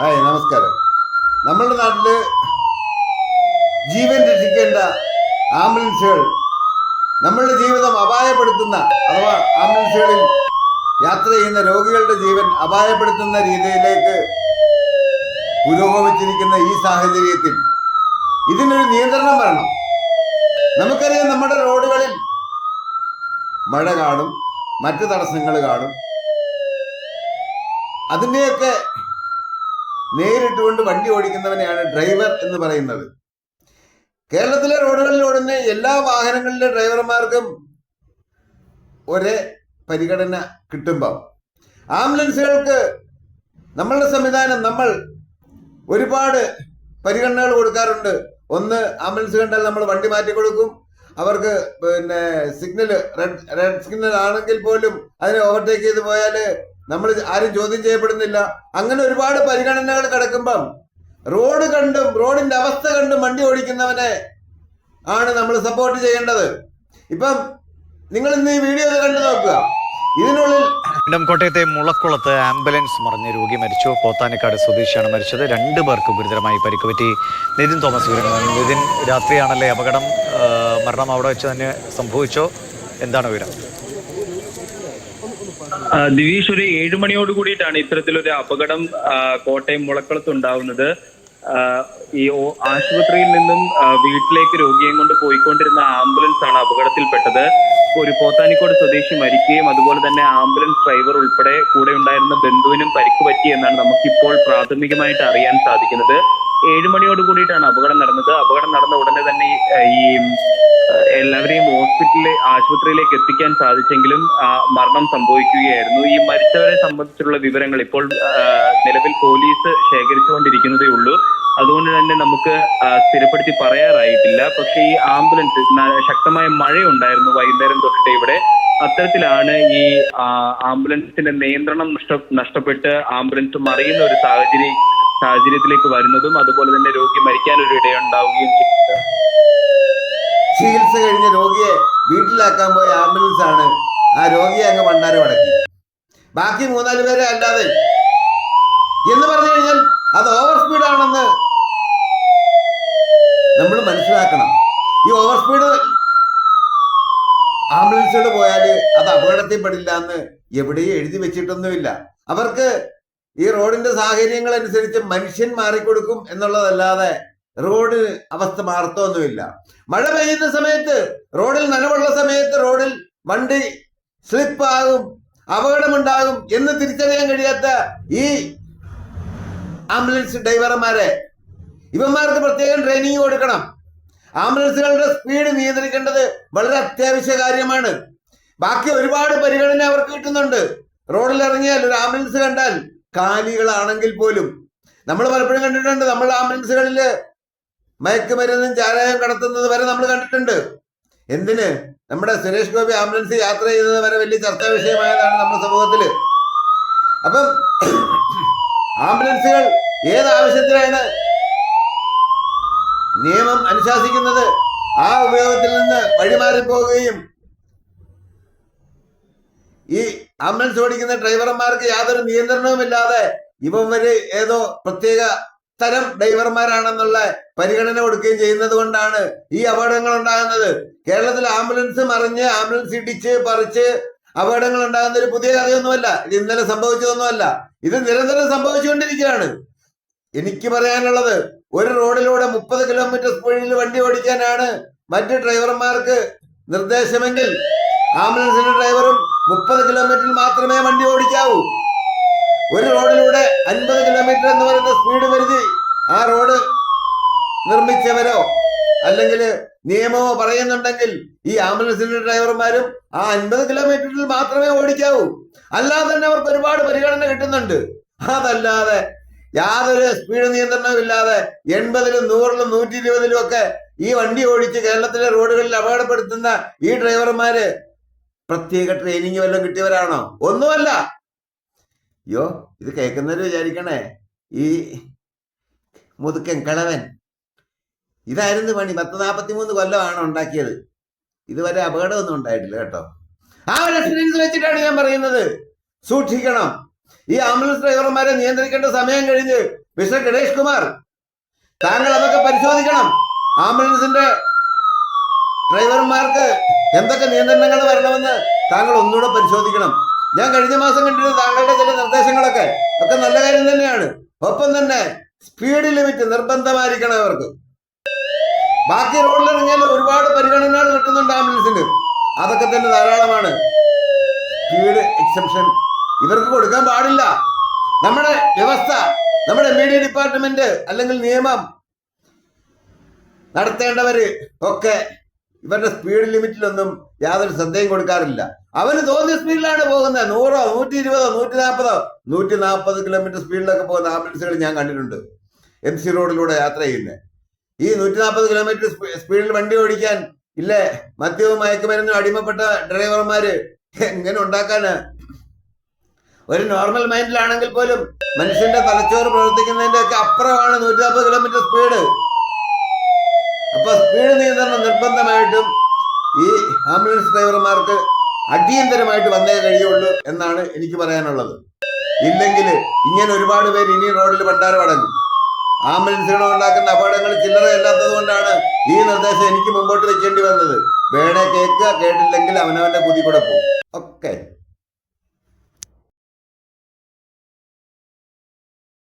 Hi നമസ്കാരം. നമ്മളുടെ നാട്ടിൽ ജീവൻ രക്ഷിക്കേണ്ട ആംബുലൻസുകൾ നമ്മളുടെ ജീവിതം അപായപ്പെടുത്തുന്ന അഥവാ ആംബുലൻസുകളിൽ യാത്ര ചെയ്യുന്ന രോഗികളുടെ ജീവൻ അപായപ്പെടുത്തുന്ന രീതിയിലേക്ക് പുരോഗമിച്ചിരിക്കുന്ന ഈ സാഹചര്യത്തിൽ ഇതിനൊരു നിയന്ത്രണം വരണം. നമുക്കറിയാം നമ്മുടെ റോഡുകളിൽ മഴ കാണും മറ്റു തടസ്സങ്ങൾ കാണും. അതിനെയൊക്കെ നേരിട്ടുകൊണ്ട് വണ്ടി ഓടിക്കുന്നവനെയാണ് ഡ്രൈവർ എന്ന് പറയുന്നത്. കേരളത്തിലെ റോഡുകളിൽ ഓടുന്ന എല്ലാ വാഹനങ്ങളിലെ ഡ്രൈവർമാർക്കും ഒരേ പരിഗണന കിട്ടുമ്പോൾ ആംബുലൻസുകൾക്ക് നമ്മളുടെ സംവിധാനം നമ്മൾ ഒരുപാട് പരിഗണനകൾ കൊടുക്കാറുണ്ട്. ഒന്ന് ആംബുലൻസ് കണ്ടാൽ നമ്മൾ വണ്ടി മാറ്റി കൊടുക്കും. അവർക്ക് പിന്നെ സിഗ്നൽ റെഡ് റെഡ് സിഗ്നൽ ആണെങ്കിൽ പോലും അതിനെ ഓവർടേക്ക് ചെയ്ത് പോയാൽ നമ്മൾ ആരും ചോദ്യം ചെയ്യപ്പെടുന്നില്ല. അങ്ങനെ ഒരുപാട് പരിഗണനകൾ കിടക്കുമ്പം റോഡ് കണ്ടും റോഡിന്റെ അവസ്ഥ കണ്ടും വണ്ടി ഓടിക്കുന്നവനെ ആണ് നമ്മൾ സപ്പോർട്ട് ചെയ്യേണ്ടത്. ഇപ്പം നിങ്ങൾ ഇന്ന് ഈ വീഡിയോ കണ്ടു നോക്കുക. ഇതിനുള്ളിൽ കോട്ടയത്തെ മുളക്കുളത്ത് ആംബുലൻസ് മറിഞ്ഞ് രോഗി മരിച്ചു. പോത്താനിക്കാട് സ്വദേശിയാണ് മരിച്ചത്. രണ്ടു പേർക്ക് ഗുരുതരമായി പരിക്ക് പറ്റി നിതിൻ തോമസ് വിവരങ്ങൾ നിതിൻ രാത്രിയാണല്ലേ അപകടം? മരണം അവിടെ വെച്ച് തന്നെ സംഭവിച്ചോ? എന്താണ് വിവരം? ദിവീഷ് ഒരു ഏഴ് മണിയോട് കൂടിയിട്ടാണ് ഇത്തരത്തിലൊരു അപകടം കോട്ടയം മുളക്കുളത്ത് ഉണ്ടാവുന്നത്. ഈ ആശുപത്രിയിൽ നിന്നും വീട്ടിലേക്ക് രോഗിയെ കൊണ്ട് പോയിക്കൊണ്ടിരുന്ന ആംബുലൻസ് ആണ് അപകടത്തിൽപ്പെട്ടത്. ഒരു പോത്താനിക്കോട് സ്വദേശി മരിക്കുകയും അതുപോലെ തന്നെ ആംബുലൻസ് ഡ്രൈവർ ഉൾപ്പെടെ കൂടെ ഉണ്ടായിരുന്ന ബന്ധുവിനും പരിക്ക് പറ്റി എന്നാണ് നമുക്കിപ്പോൾ പ്രാഥമികമായിട്ട് അറിയാൻ സാധിക്കുന്നത്. ഏഴ് മണിയോട് കൂടിയിട്ടാണ് അപകടം നടന്നത്. അപകടം നടന്ന ഉടനെ തന്നെ ഈ, എല്ലാവരെയും ഹോസ്പിറ്റലിലെ ആശുപത്രിയിലേക്ക് എത്തിക്കാൻ സാധിച്ചെങ്കിലും മരണം സംഭവിക്കുകയായിരുന്നു. ഈ മരിച്ചവരെ സംബന്ധിച്ചുള്ള വിവരങ്ങൾ ഇപ്പോൾ നിലവിൽ പോലീസ് ശേഖരിച്ചുകൊണ്ടിരിക്കുന്നതേ ഉള്ളൂ. അതുകൊണ്ട് തന്നെ നമുക്ക് സ്ഥിരപ്പെടുത്തി പറയാറായിട്ടില്ല. പക്ഷേ ഈ ആംബുലൻസ് ശക്തമായ മഴയുണ്ടായിരുന്നു വൈകുന്നേരം തൊട്ടിട്ട് ഇവിടെ. അത്തരത്തിലാണ് ഈ ആംബുലൻസിന്റെ നിയന്ത്രണം നഷ്ട നഷ്ടപ്പെട്ട് ആംബുലൻസ് മറിയുന്ന ഒരു സാഹചര്യം സാഹചര്യത്തിലേക്ക് വരുന്നതും അതുപോലെ തന്നെ രോഗി മരിക്കാൻ ഒരു ഇടയുണ്ടാവുകയും ചികിത്സ കഴിഞ്ഞ രോഗിയെ വീട്ടിലാക്കാൻ പോയ ആംബുലൻസ് ആണ് ആ രോഗിയെ അങ്ങ് ഭണ്ഡാരം അടക്കി ബാക്കി മൂന്നാൽ പേരെ അല്ലാതെ. എന്ന് പറഞ്ഞു കഴിഞ്ഞാൽ അത് ഓവർ സ്പീഡ് ആണെന്ന് നമ്മൾ മനസ്സിലാക്കണം. ഈ ഓവർ സ്പീഡ് ആംബുലൻസുകൾ പോയാൽ അത് അപകടത്തിൽപ്പെടില്ല എന്ന് എവിടെയും എഴുതി വെച്ചിട്ടൊന്നുമില്ല. അവർക്ക് ഈ റോഡിന്റെ സാഹചര്യങ്ങൾ അനുസരിച്ച് മനുഷ്യൻ മാറിക്കൊടുക്കും എന്നുള്ളതല്ലാതെ റോഡ് അവസ്ഥ മാറത്തൊന്നുമില്ല. മഴ പെയ്യുന്ന സമയത്ത് റോഡിൽ നനവുള്ള സമയത്ത് റോഡിൽ വണ്ടി സ്ലിപ്പ് ആകും അപകടമുണ്ടാകും എന്ന് തിരിച്ചറിയാൻ കഴിയാത്ത ഈ ആംബുലൻസ് ഡ്രൈവർമാരെ. ഇവന്മാർക്ക് പ്രത്യേകം ട്രെയിനിങ് കൊടുക്കണം. ആംബുലൻസുകളുടെ സ്പീഡ് നിയന്ത്രിക്കേണ്ടത് വളരെ അത്യാവശ്യ കാര്യമാണ്. ബാക്കി ഒരുപാട് പരിഗണന അവർക്ക് കിട്ടുന്നുണ്ട്. റോഡിൽ ഇറങ്ങിയാൽ ഒരു ആംബുലൻസ് കണ്ടാൽ കാലികളാണെങ്കിൽ പോലും. നമ്മൾ പലപ്പോഴും കണ്ടിട്ടുണ്ട് നമ്മൾ ആംബുലൻസുകളിൽ മയക്കുമരുന്നും ചാരായം കടത്തുന്നത് വരെ നമ്മൾ കണ്ടിട്ടുണ്ട്. എന്തിന്? നമ്മുടെ സുരേഷ് ഗോപി ആംബുലൻസ് യാത്ര ചെയ്യുന്നത് വരെ വലിയ ചർച്ചാ വിഷയമായതാണ് നമ്മുടെ സമൂഹത്തിൽ അപ്പം ആംബുലൻസുകൾ ഏത് ആവശ്യത്തിനാണ് നിയമം അനുശാസിക്കുന്നത്? ആ ഉപയോഗത്തിൽ നിന്ന് വഴിമാറിപ്പോവുകയും ഈ ആംബുലൻസ് ഓടിക്കുന്ന ഡ്രൈവർമാർക്ക് യാതൊരു നിയന്ത്രണവുമില്ലാതെ വരെ ഏതോ പ്രത്യേക തരം ഡ്രൈവർമാരാണെന്നുള്ള പരിഗണന കൊടുക്കുകയും ചെയ്യുന്നത് കൊണ്ടാണ് ഈ അപകടങ്ങൾ ഉണ്ടാകുന്നത്. കേരളത്തിൽ ആംബുലൻസ് മറിഞ്ഞ് ആംബുലൻസ് ഇടിച്ച് പറിച്ച് അപകടങ്ങൾ ഉണ്ടാകുന്ന ഒരു പുതിയ കഥയൊന്നുമല്ല. ഇത് ഇന്നലെ സംഭവിച്ചതൊന്നുമല്ല. ഇത് നിരന്തരം സംഭവിച്ചുകൊണ്ടിരിക്കുകയാണ്. എനിക്ക് പറയാനുള്ളത് ഒരു റോഡിലൂടെ മുപ്പത് കിലോമീറ്റർ സ്പീഡിൽ വണ്ടി ഓടിക്കാനാണ് മറ്റ് ഡ്രൈവർമാർക്ക് നിർദ്ദേശമെങ്കിൽ ആംബുലൻസിന്റെ ഡ്രൈവറും മുപ്പത് കിലോമീറ്ററിൽ മാത്രമേ വണ്ടി ഓടിക്കാവൂ. ഒരു റോഡിലൂടെ അൻപത് കിലോമീറ്റർ എന്ന് പറയുന്ന സ്പീഡ് പരിധി ആ റോഡ് നിർമ്മിച്ചവരോ അല്ലെങ്കിൽ നിയമമോ പറയുന്നുണ്ടെങ്കിൽ ഈ ആംബുലൻസിന്റെ ഡ്രൈവർമാരും ആ അൻപത് കിലോമീറ്ററിൽ മാത്രമേ ഓടിക്കാവൂ. അല്ലാതെ തന്നെ അവർക്ക് ഒരുപാട് പരിഗണന കിട്ടുന്നുണ്ട്. അതല്ലാതെ യാതൊരു സ്പീഡ് നിയന്ത്രണവും ഇല്ലാതെ എൺപതിലും നൂറിലും നൂറ്റി ഇരുപതിലും ഒക്കെ ഈ വണ്ടി ഓടിച്ച് കേരളത്തിലെ റോഡുകളിൽ അപകടപ്പെടുത്തുന്ന ഈ ഡ്രൈവർമാര് പ്രത്യേക ട്രെയിനിങ് വല്ലതും കിട്ടിയവരാണോ? ഒന്നുമല്ല. അയ്യോ ഇത് കേൾക്കുന്നവര് വിചാരിക്കണേ ഈ മുതുക്കൻ കിളവൻ. ഇതായിരുന്നു പണി. പത്ത് നാൽപ്പത്തി മൂന്ന് കൊല്ലമാണ് ഉണ്ടാക്കിയത്. ഇതുവരെ അപകടമൊന്നും ഉണ്ടായിട്ടില്ല കേട്ടോ. ആ ഒരു എക്സ്പീരിയൻസ് വെച്ചിട്ടാണ് ഞാൻ പറയുന്നത്. സൂക്ഷിക്കണം. ഈ ആംബുലൻസ് ഡ്രൈവർമാരെ നിയന്ത്രിക്കേണ്ട സമയം കഴിഞ്ഞ് മിസ്റ്റർ ഗണേഷ് കുമാർ താങ്കൾ അതൊക്കെ പരിശോധിക്കണം. ആംബുലൻസിന്റെ ഡ്രൈവർമാർക്ക് എന്തൊക്കെ നിയന്ത്രണങ്ങൾ വരണമെന്ന് താങ്കൾ ഒന്നുകൂടെ പരിശോധിക്കണം. ഞാൻ കഴിഞ്ഞ മാസം കണ്ടിരുന്ന താങ്കളുടെ ചില നിർദ്ദേശങ്ങളൊക്കെ. ഒക്കെ നല്ല കാര്യം തന്നെയാണ്. ഒപ്പം തന്നെ സ്പീഡ് ലിമിറ്റ് നിർബന്ധമായിരിക്കണം അവർക്ക്. ബാക്കി റോഡിലിറങ്ങിയാൽ ഒരുപാട് പരിഗണനകൾ കിട്ടുന്നുണ്ട് ആംബുലൻസിന് അതൊക്കെ തന്നെ ധാരാളമാണ്. സ്പീഡ് എക്സെപ്ഷൻ ഇവർക്ക് കൊടുക്കാൻ പാടില്ല. നമ്മുടെ വ്യവസ്ഥ നമ്മുടെ ഡി ഡിപ്പാർട്ട്മെന്റ് അല്ലെങ്കിൽ നിയമം നടത്തേണ്ടവര് ഒക്കെ ഇവരുടെ സ്പീഡ് ലിമിറ്റിലൊന്നും യാതൊരു ശ്രദ്ധയും കൊടുക്കാറില്ല. അവന് തോന്നിയ സ്പീഡിലാണ് പോകുന്നത്. നൂറോ നൂറ്റി ഇരുപതോ നൂറ്റി നാൽപ്പതോ നൂറ്റി നാൽപ്പത് കിലോമീറ്റർ സ്പീഡിലൊക്കെ പോകുന്ന ആംബുലൻസുകൾ ഞാൻ കണ്ടിട്ടുണ്ട്. എം സി റോഡിലൂടെ യാത്ര ചെയ്യുന്നത് ഈ നൂറ്റി നാൽപ്പത് കിലോമീറ്റർ സ്പീഡിൽ വണ്ടി ഓടിക്കാൻ ഇല്ലേ? മദ്യവും മയക്കുമരുന്നും അടിമപ്പെട്ട ഡ്രൈവർമാര് എങ്ങനെ ഉണ്ടാക്കാന്? ഒരു നോർമൽ മൈൻഡിലാണെങ്കിൽ പോലും മനുഷ്യന്റെ തലച്ചോറ് പ്രവർത്തിക്കുന്നതിന്റെ ഒക്കെ അപ്പുറമാണ് നൂറ്റി നാൽപ്പത് കിലോമീറ്റർ സ്പീഡ് അപ്പൊ സ്പീഡ് നിയന്ത്രണം നിർബന്ധമായിട്ടും ഈ ആംബുലൻസ് ഡ്രൈവർമാർക്ക് അടിയന്തരമായിട്ട് വന്നേ കഴിയുള്ളൂ എന്നാണ് എനിക്ക് പറയാനുള്ളത്. ഇല്ലെങ്കിൽ ഇങ്ങനെ ഒരുപാട് പേര് ഇനി റോഡിൽ പണ്ടാരം അടങ്ങും ആംബുലൻസുകൾ ഉണ്ടാക്കുന്ന അപകടങ്ങൾ ചില്ലറയല്ലാത്തത് കൊണ്ടാണ് ഈ നിർദ്ദേശം എനിക്ക് മുമ്പോട്ട് വെക്കേണ്ടി വന്നത്. വേണേ കേൾക്കുക കേട്ടില്ലെങ്കിൽ അവനവന്റെ കുതി കൂടെ പോകും. ഓക്കെ.